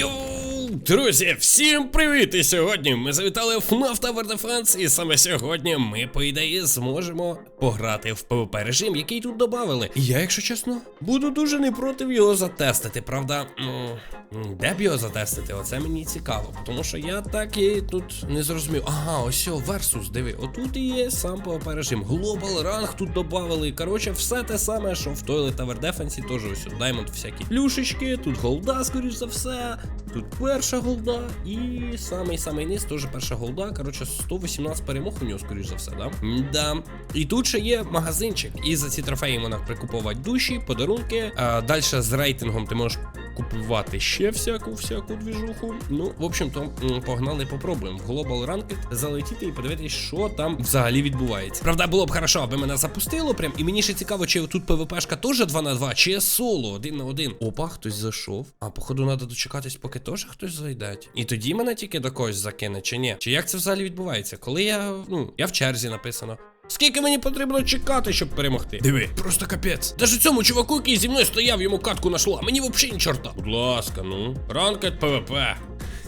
Yo. Друзі, всім привіт! І сьогодні ми завітали в FNAF Tower Defense, і саме сьогодні ми, по ідеї, зможемо пограти в PvP режим, який тут додали. І я, якщо чесно, буду дуже не проти його затестити. Правда, м, де б його затестити? Оце мені цікаво, тому що я так і тут не зрозумів. Ага, ось о, Versus, диви, отут і є сам PvP режим. Global Rank тут додали. Коротше, все те саме, що в Toilet Tower Defense, теж ось Diamond всякі плюшечки, тут голда, скоріш за все. Тут перша голда і самий самий низ теж перша голда. Коротше, 118 перемог у нього, скоріш за все, да? Да. І тут ще є магазинчик. І за ці трофеї можна прикуповувати душі, подарунки. А далі з рейтингом ти можеш купувати ще всяку всяку двіжуху. Ну, в общем-то, погнали, попробуємо в Global Ranked залетіти і подивитись, що там взагалі відбувається. Правда, було б хорошо, аби мене запустило прям. І мені ще цікаво, чи тут ПВПшка теж 2 на 2, чи соло, один на один. Опа, хтось зайшов. А походу треба дочекатись, поки теж хтось зайде. І тоді мене тільки до когось закине, чи ні? Чи як це взагалі відбувається? Коли я. Ну, я в черзі написано. Скільки мені потрібно чекати, щоб перемогти? Диви, просто капець. Даже цьому чуваку, який зі мною стояв, йому катку нашло, а мені взагалі ні чорта. Будь ласка, ну. Ранкет ПВП.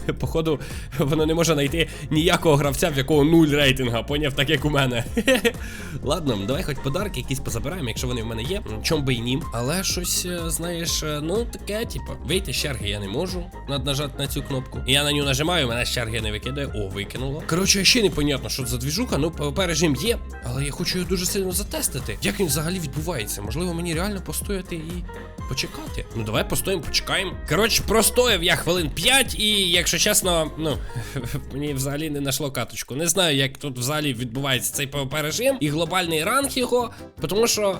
Походу, воно не може знайти ніякого гравця, в якого нуль рейтинга, поняв, так як у мене. Ладно, давай хоч подарки якісь позабираємо, якщо вони в мене є. Чом би і ні. Але щось, е, знаєш, е, ну таке, типу, вийти з черги я не можу над нажати на цю кнопку. Я на нього нажимаю, мене з черги не викидає. О, викинуло. Коротше, ще непонятно, що за двіжуха. Ну, ПВП режим є, але я хочу його дуже сильно затестити. Як він взагалі відбувається? Можливо, мені реально постояти і почекати. Ну давай постоїмо, почекаємо. Коротше, простояв я хвилин 5, і якщо чесно, ну мені взагалі не нашло каточку. Не знаю, як тут взагалі відбувається цей PvP режим і глобальний ранг його, тому що.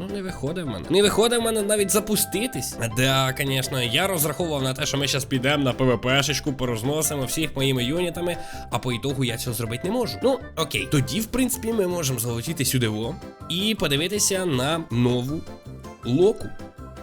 Ну, не виходить в мене. Не виходить в мене навіть запуститись. Да, звісно, я розраховував на те, що ми зараз підемо на ПВПшечку, порозносимо всіх моїми юнітами, а по ітогу я цього зробити не можу. Ну, окей. Тоді, в принципі, ми можемо залетіти сюди во і подивитися на нову локу.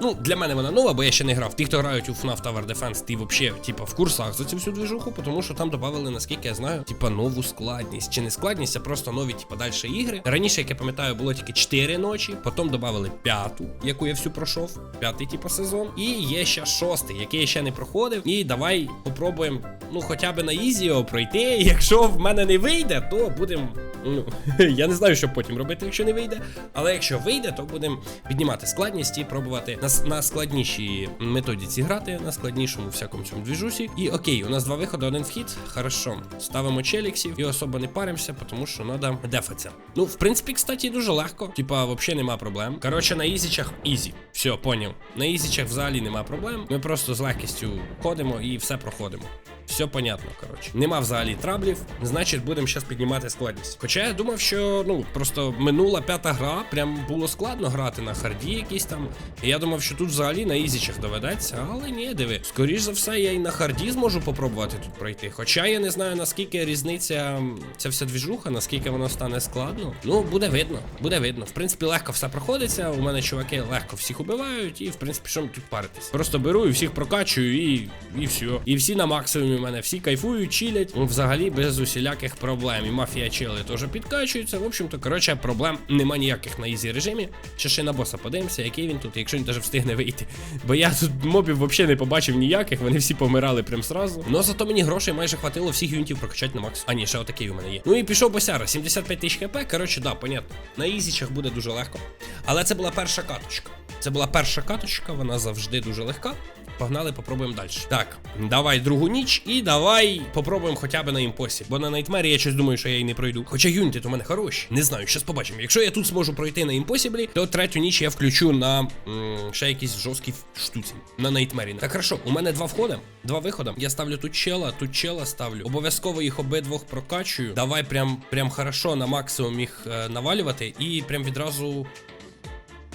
Ну, для мене вона нова, бо я ще не грав. Ті, хто грають у FNAF Tower Defense, ті взагалі, типа, в курсах за цю всю движуху, тому що там додали, наскільки я знаю, типа нову складність. Чи не складність, а просто нові, типа, далі ігри. Раніше, як я пам'ятаю, було тільки 4 ночі, потім додали п'яту, яку я всю пройшов, п'ятий, типа, сезон. І є ще шостий, який я ще не проходив. І давай попробуємо, ну, хоча б на ізі його пройти. Якщо в мене не вийде, то будемо. Ну, я не знаю, що потім робити, якщо не вийде. Але якщо вийде, то будемо піднімати складність і пробувати на, на складнішій методіці грати, на складнішому всякому цьому двіжусі. І окей, у нас два виходи, один вхід. Хорошо. Ставимо челіксів і особо не паримося, тому що треба дефатися. Ну, в принципі, кстати, дуже легко. Типа, взагалі нема проблем. Коротше, на ізічах ізі. Все, поняв. На ізічах взагалі нема проблем. Ми просто з легкістю ходимо і все проходимо. Все понятно, коротше. Нема взагалі траблів, значить будемо зараз піднімати складність. Хоча я думав, що ну просто минула п'ята гра, прям було складно грати на харді якісь там. І я думав, що тут взагалі на ізічах доведеться, але ні, диви. Скоріш за все, я і на харді зможу попробувати тут пройти. Хоча я не знаю наскільки різниця ця вся двіжуха, наскільки воно стане складно. Ну, буде видно, буде видно. В принципі, легко все проходиться. У мене чуваки легко всіх убивають, і в принципі, що тут паритись. Просто беру і всіх прокачую, і, і все. І всі на максимумі в мене, всі кайфують, чилять. Ну, взагалі без усіляких проблем. І мафія чили теж підкачуються. В общем-то, коротше, проблем нема ніяких на ізі режимі. Ще ще на боса подивимося, який він тут, якщо він теж встигне вийти. Бо я тут мобів взагалі не побачив ніяких, вони всі помирали прям сразу. Ну зато мені грошей майже хватило всіх юнітів прокачати на макс. А ні, ще отакий у мене є. Ну і пішов босяра, 75 тисяч хп. Коротше, да, понятно. На ізічах буде дуже легко. Але це була перша каточка. Це була перша каточка, вона завжди дуже легка. Погнали, попробуємо далі. Так, давай другу ніч і давай попробуємо хоча б на імпосі. Бо на найтмері я щось думаю, що я її не пройду. Хоча юніти то мене хороші. Не знаю, щас побачимо. Якщо я тут зможу пройти на імпосіблі, то третю ніч я включу на м, ще якісь жорсткі штуці. На найтмері. Так хорошо, у мене два входи, два виходи. Я ставлю тут чела, тут чела ставлю. Обов'язково їх обидвох прокачую. Давай прям прям хорошо на максимум їх е, навалювати і прям відразу.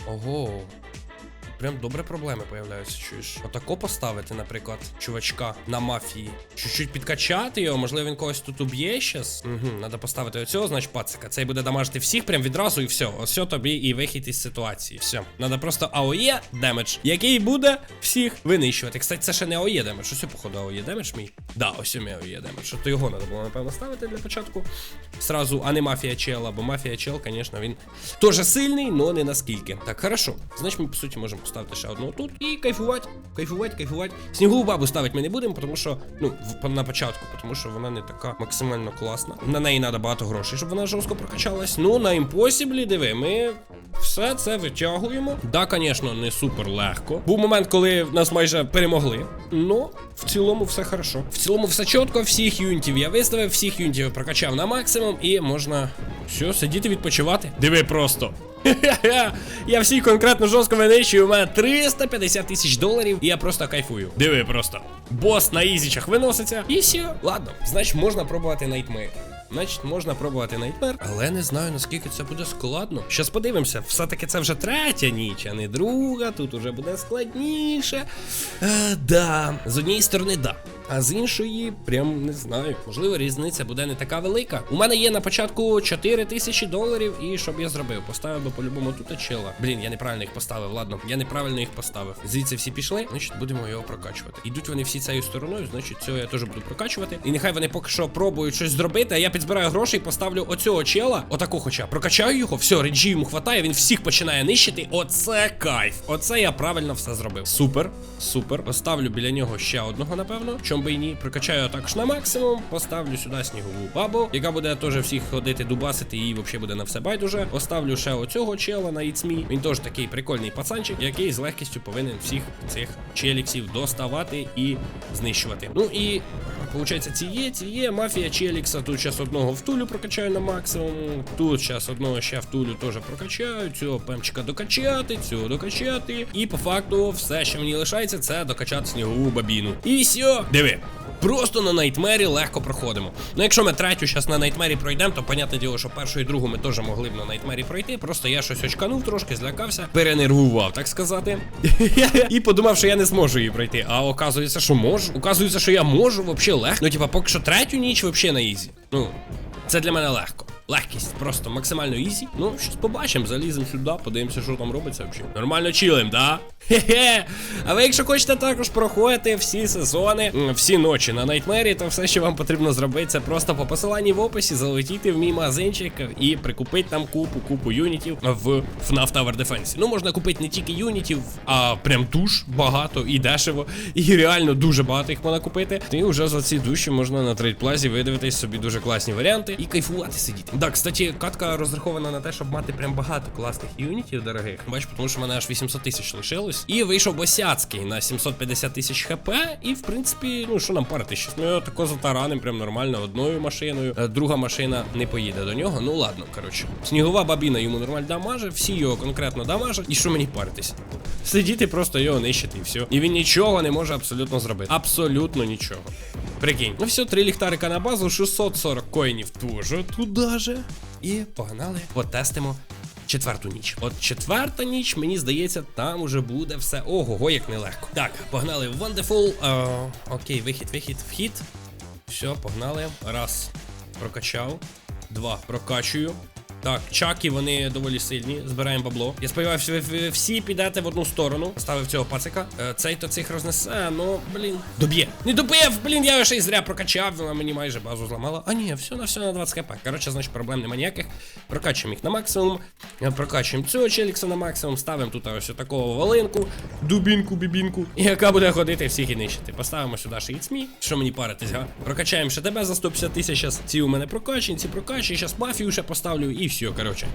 Ого. Прям добре проблеми появляються, чуєш. Отако поставити, наприклад, чувачка на мафії. Чуть-чуть підкачати його, можливо, він когось тут уб'є щас. Угу, треба поставити оцього, значить, пацика. Цей буде дамажити всіх прям відразу і все. Ось тобі і вихід із ситуації. Все. Треба просто АОЄ демедж, який буде всіх винищувати. Кстати, це ще не АОЄ демедж. Ось, походу, АОЄ демедж мій. Да, ось у Мео є демедж. То його треба було, напевно, ставити для початку. Сразу, а не мафія чела, бо мафія чел, звісно, він теж сильний, але не наскільки. Так, хорошо. Значить, ми по суті можемо поставити ще одного тут і кайфувати, кайфувати, кайфувати. Снігову бабу ставити ми не будемо, тому що, ну, на початку, тому що вона не така максимально класна. На неї треба багато грошей, щоб вона жорстко прокачалась. Ну, на імпосіблі, диви, ми. Все це витягуємо. Да, звісно, не супер легко. Був момент, коли нас майже перемогли. Ну, в цілому все хорошо. В цілому все чітко, всіх юнітів я виставив, всіх юнітів прокачав на максимум, і можна все, сидіти відпочивати. Диви просто. Я всі конкретно жорстко винищую. У мене 350 тисяч доларів, і я просто кайфую. Диви просто. Бос на ізічах виноситься. І все. Ладно, значить, можна пробувати Nightmare. Значить, можна пробувати Nightmare, але не знаю наскільки це буде складно. Щас подивимося, все-таки це вже третя ніч, а не друга. Тут уже буде складніше. Е, да, з однієї сторони, да. А з іншої, прям не знаю. Можливо, різниця буде не така велика. У мене є на початку 4 тисячі доларів, і що б я зробив? Поставив би по-любому тут чела. Блін, я неправильно їх поставив. Ладно, я неправильно їх поставив. Звідси всі пішли, значить будемо його прокачувати. Ідуть вони всі цією стороною, значить цього я теж буду прокачувати. І нехай вони поки що пробують щось зробити, а я підзбираю гроші і поставлю оцього чела, отаку хоча. Прокачаю його, все, реджі йому хватає, він всіх починає нищити. Оце кайф. Оце я правильно все зробив. Супер, супер. Поставлю біля нього ще одного, напевно. Чом би і ні. Прокачаю також на максимум. Поставлю сюди снігову бабу, яка буде теж всіх ходити, дубасити, і взагалі буде на все байдуже. Поставлю ще оцього чела на Іцмі. Він теж такий прикольний пацанчик, який з легкістю повинен всіх цих челіксів доставати і знищувати. Ну і Получається, ці є, мафія Челікса. Тут зараз одного втулю прокачаю на максимум. Тут зараз одного ще втулю теж прокачаю. Цього пемчика докачати, цього докачати. І по факту все, що мені лишається, це докачати снігову бабіну. І все, диви. Просто на найтмері легко проходимо. Ну, якщо ми третю зараз на найтмері пройдемо, то понятне діло, що першу і другу ми теж могли б на найтмері пройти. Просто я щось очканув трошки, злякався, перенервував, так сказати. і подумав, що я не зможу її пройти. А оказується, що можу. Оказується, що я можу, взагалі легко. Ну, типа, поки що третю ніч взагалі на ізі. Ну, це для мене легко. Легкість, просто максимально ізі. Ну, щось побачимо, заліземо сюди, подивимося, що там робиться взагалі. Нормально чилим, да? Хе-хе. А ви, якщо хочете також проходити всі сезони, всі ночі на Найтмері, то все, що вам потрібно зробити, це просто по посиланні в описі залетіти в мій магазинчик і прикупити там купу, купу юнітів в FNAF Tower Defense. Ну, можна купити не тільки юнітів, а прям душ багато і дешево. І реально дуже багато їх можна купити. І вже за ці душі можна на трейдплазі видивитись собі дуже класні варіанти і кайфувати сидіти. Так, кстати, катка розрахована на те, щоб мати прям багато класних юнітів дорогих. Бач, тому що в мене аж 800 тисяч лишилось. І вийшов босяцький на 750 тисяч хп. І в принципі, ну що нам парити? Щось ми його тако затараним, прям нормально одною машиною. Е, Друга машина не поїде до нього. Ну ладно, коротше. Снігова бабіна йому нормально дамаже, всі його конкретно дамажать. І що мені паритись? Сидіти просто його нищити і все. І він нічого не може абсолютно зробити. Абсолютно нічого. Прикинь. Ну все, три ліхтарика на базу, 640 коїнів теж туди же. І погнали, потестимо четверту ніч. От четверта ніч, мені здається, там уже буде все. Ого, як нелегко. Так, погнали Wonderful. Е, окей, вихід, вихід, вхід. Все, погнали. Раз. Прокачав. Два. Прокачую. Так, чаки, вони доволі сильні. Збираємо бабло. Я сподіваюся, ви, всі підете в одну сторону. Поставив цього пацика. Е, цей то цих рознесе, ну, блін. Доб'є. Не добив, блін, я ще й зря прокачав, вона мені майже базу зламала. А ні, все на все на 20 кп. Коротше, значить, проблем нема ніяких. Прокачуємо їх на максимум. Е, Прокачуємо цього челікса на максимум. Ставимо тут ось такого волинку, дубінку, бібінку, яка буде ходити всіх і нищити. Поставимо сюди ще іцмі. Що мені паритись, га? Прокачаємо ще тебе за 150 тисяч. Ці у мене прокачені, ці прокачені. Зараз мафію ще поставлю і коротше.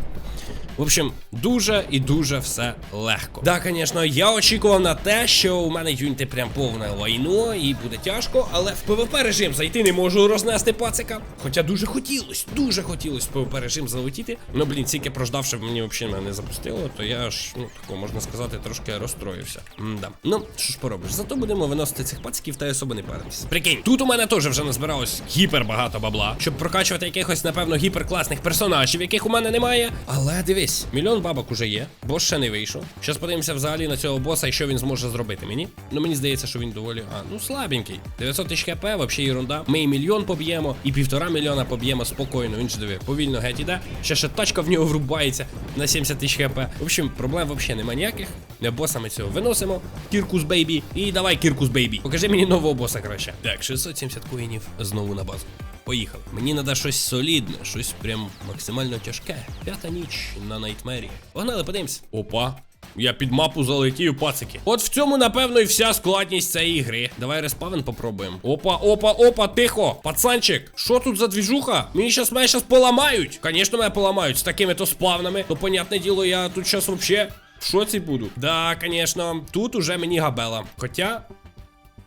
В общем, дуже і дуже все легко. Да, звісно, я очікував на те, що у мене юніти прям повне лайно і буде тяжко, але в ПВП режим зайти не можу рознести пацика. Хоча дуже хотілось, дуже хотілось в ПВП режим залетіти. Ну, блін, тільки прождавши мені взагалі не запустило, то я ж, ну, тако, можна сказати, трошки розстроївся. М-да. Ну, що ж поробиш, зато будемо виносити цих пациків та й особо не паритись. Прикинь, тут у мене теж вже назбиралось гіпер багато бабла, щоб прокачувати якихось, напевно, гіперкласних персонажів, яких у мене немає. Але дивись, мільйон Бабок уже є. Бос ще не вийшов. Щас подивимося взагалі на цього боса і що він зможе зробити мені. Ну мені здається, що він доволі. А, ну слабенький. 900 тисяч хп, взагалі ерунда. Ми і мільйон поб'ємо, і півтора мільйона поб'ємо спокійно. Він ж диви, повільно геть іде. Ще ще тачка в нього врубається на 70 тисяч хп. В общем, проблем взагалі нема ніяких. Боса ми цього виносимо. Кіркус бейбі. І давай Кіркус бейбі. Покажи мені нового боса краще. Так, 670 коїнів знову на базу. Поїхав. Мені треба щось солідне, щось прям максимально тяжке. П'ята ніч на найтмері. Погнали, подивимось. Опа. Я під мапу залетів, пацики. От в цьому, напевно, і вся складність цієї гри. Давай респавен попробуємо. Опа, опа, опа, тихо. Пацанчик, що тут за двіжуха? Мені щас мене щас поламають. Звісно, мене поламають з такими то сплавнами. То, понятне діло, я тут щас вообще в шоці буду. Да, звісно, тут уже мені габела. Хоча.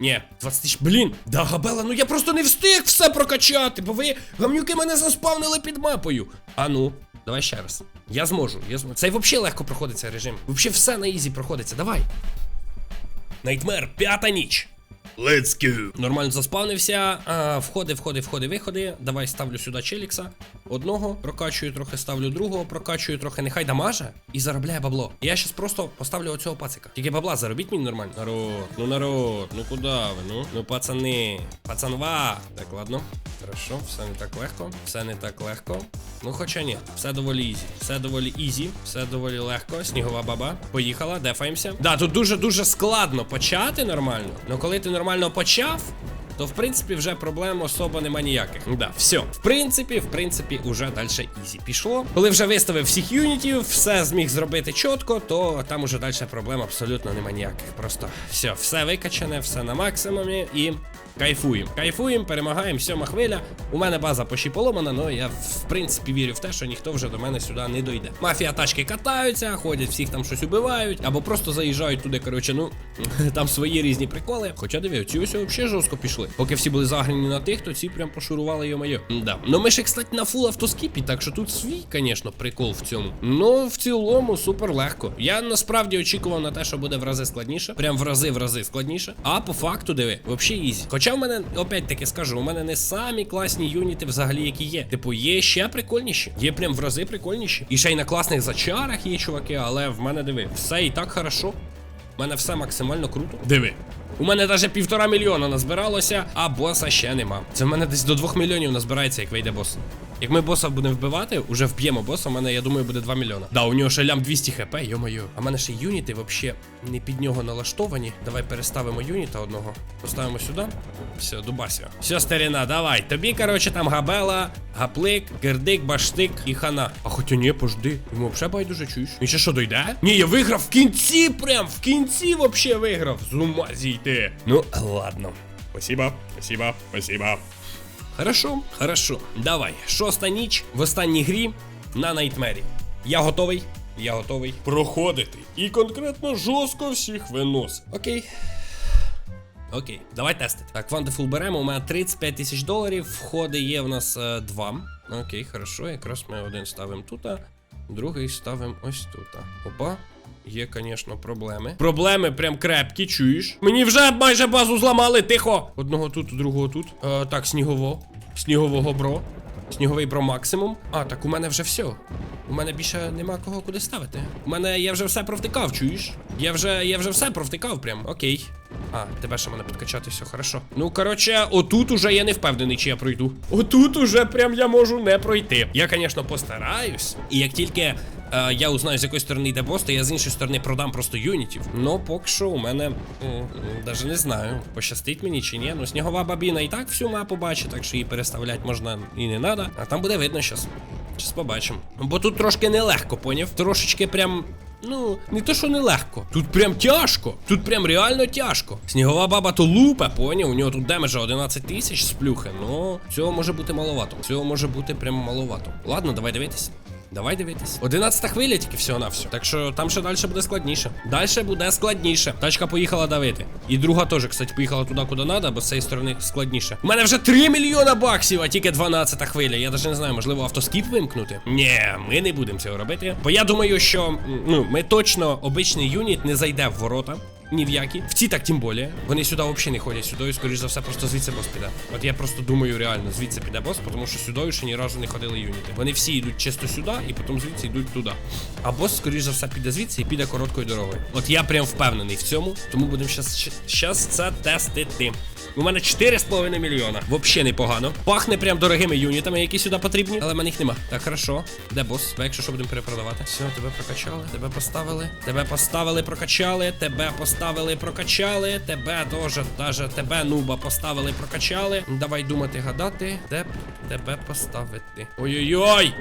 Ні, 20 тисяч, блін, да габела, ну я просто не встиг все прокачати, бо ви гамнюки мене заспавнили під мапою. А ну, давай ще раз. Я зможу, я зможу. Це взагалі легко проходиться режим. Взагалі все на ізі проходиться. Давай. Найтмер, п'ята ніч. Let's go. Нормально заспавнився. А, входи, входи, входи, виходи. Давай ставлю сюди Челікса. Одного прокачую трохи, ставлю другого, прокачую трохи, нехай дамаже і заробляє бабло. Я щас просто поставлю оцього пацика. Тільки бабла заробіть мені нормально. Народ, ну народ, ну куди ви? Ну, ну пацани, пацанва. Так, ладно. Хорошо, все не так легко, все не так легко. Ну, хоча ні, все доволі ізі. Все доволі ізі, все доволі легко. Снігова баба. Поїхала, дефаємося. Да, тут дуже-дуже складно почати нормально. Ну коли ти нормально почав. То в принципі вже проблем особо нема ніяких. Да, все. В принципі, в принципі, уже далі ізі пішло. Коли вже виставив всіх юнітів, все зміг зробити чітко, то там уже далі проблем абсолютно нема ніяких. Просто все, все викачане, все на максимумі і. Кайфуємо, кайфуємо, перемагаємо, сьома хвиля. У мене база почти поломана, але я в принципі вірю в те, що ніхто вже до мене сюди не дойде. Мафія тачки катаються, ходять, всіх там щось убивають, або просто заїжджають туди. Коротше, ну там свої різні приколи. Хоча диви, ці ось взагалі жорстко пішли. Поки всі були заграні на тих, то ці прям пошурували йо-моє. Да. Ну ми ще, кстати, на фул автоскіпі, так що тут свій, звісно, прикол в цьому. Ну, в цілому, супер легко. Я насправді очікував на те, що буде в рази складніше. Прям в рази в рази складніше. А по факту, диви, взагалі ізі. Хоча в мене, опять таки скажу, у мене не самі класні юніти взагалі, які є. Типу, є ще прикольніші. Є прям в рази прикольніші. І ще й на класних зачарах є чуваки, але в мене диви, все і так хорошо. У мене все максимально круто. Диви. У мене навіть півтора мільйона назбиралося, а боса ще нема. Це в мене десь до двох мільйонів назбирається, як вийде бос. Як ми боса будемо вбивати, уже вб'ємо боса, у мене, я думаю, буде 2 мільйона. Да, у нього ще лям 200 хп, йо-моє. А в мене ще юніти взагалі не під нього налаштовані. Давай переставимо юніта одного. Поставимо сюди. Все, дубася. Все, старіна, давай. Тобі, коротше, там габела, гаплик, гердик, баштик і хана. А хоча ні, пожди. Йому взагалі байдуже чуєш. Він ще що дойде? Ні, я виграв в кінці, прям в кінці вообще виграв. З ума зійти. Ну, ладно. Спасибо, спасибо, спасибо. Хорошо, хорошо. Давай. Шоста ніч в останній грі на Найтмері. Я готовий. Я готовий проходити. І конкретно жорстко всіх виносить. Окей. Окей, давай тестити. Так, Wonderful беремо. У мене 35 тисяч доларів. Входи є в нас е, два. Окей, хорошо. Якраз ми один ставимо тут, а другий ставимо ось тут. Опа. Є, звісно, проблеми. Проблеми прям крепкі, чуєш? Мені вже майже базу зламали, тихо! Одного тут, другого тут. Е, так, снігово. Снігового бро. Сніговий бро максимум. А, так у мене вже все. У мене більше нема кого куди ставити. У мене я вже все провтикав, чуєш? Я вже я вже все провтикав прям. Окей. А, тебе ще мене підкачати, все хорошо. Ну, коротше, отут уже я не впевнений, чи я пройду. Отут уже прям я можу не пройти. Я, звісно, постараюсь. І як тільки я узнаю, з якої сторони йде бос, то я з іншої сторони продам просто юнітів. Ну, поки що у мене навіть не знаю, пощастить мені чи ні. Ну, снігова бабіна і так всю мапу бачить, так що її переставляти можна і не треба. А там буде видно щас. Щас побачимо. Бо тут трошки нелегко, поняв? Трошечки прям. Ну, не то, що нелегко. Тут прям тяжко. Тут прям реально тяжко. Снігова баба то лупа, поняв? У нього тут демеджа 11 тисяч сплюхи. Ну, цього може бути маловато. Цього може бути прям маловато. Ладно, давай дивитись. Давай дивитись. 11 хвиля тільки всього на все. Так що там ще далі буде складніше. Далі буде складніше. Тачка поїхала давити. І друга теж, кстати, поїхала туди, куди треба, бо з цієї сторони складніше. У мене вже 3 мільйона баксів, а тільки 12 хвиля. Я навіть не знаю, можливо, автоскіп вимкнути. Ні, ми не будемо цього робити. Бо я думаю, що ну, ми точно обичний юніт не зайде в ворота. Ні в які. В ці так тим більше. Вони сюди взагалі не ходять. Сюди, скоріш за все, просто звідси бос піде. От я просто думаю, реально, звідси піде бос, тому що сюди ще ні разу не ходили юніти. Вони всі йдуть чисто сюди і потім звідси йдуть туди. А бос, скоріш за все, піде звідси і піде короткою дорогою. От я прям впевнений в цьому, тому будемо щас це тестити. У мене 4,5 мільйона. Взагалі непогано. Пахне прям дорогими юнітами, які сюди потрібні, але в мене їх нема. Так, хорошо. Де бос? Якщо що будемо перепродавати. Все, тебе прокачали, тебе поставили. Тебе поставили, прокачали, тебе поставили, прокачали, тебе теж, даже тебе нуба поставили, прокачали. Давай думати, гадати, де тебе поставити. Ой-ой-ой!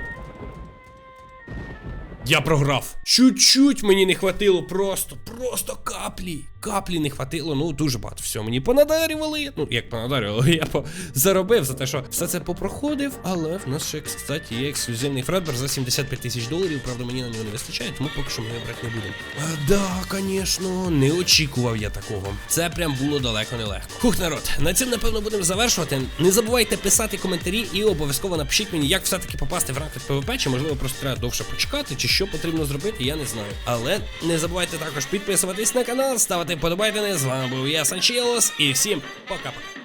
Я програв. Чуть-чуть мені не хватило, просто, просто каплі. Каплі не хватило, ну дуже багато всього мені понадарювали. Ну, як понадарювали, я по... заробив за те, що все це попроходив. Але в нас ще, кстати, є ексклюзивний фредбер за 75 тисяч доларів. Правда, мені на нього не вистачає, тому поки що ми його брати не будемо. А, да, звісно, не очікував я такого. Це прям було далеко не легко. Хух, народ, на цьому напевно будемо завершувати. Не забувайте писати коментарі і обов'язково напишіть мені, як все-таки попасти в ранг ПВП, чи можливо просто треба довше почекати, чи що потрібно зробити, я не знаю. Але не забувайте також підписуватись на канал, ставити вподобайки. З вами був я Санчелос, і всім пока-пока.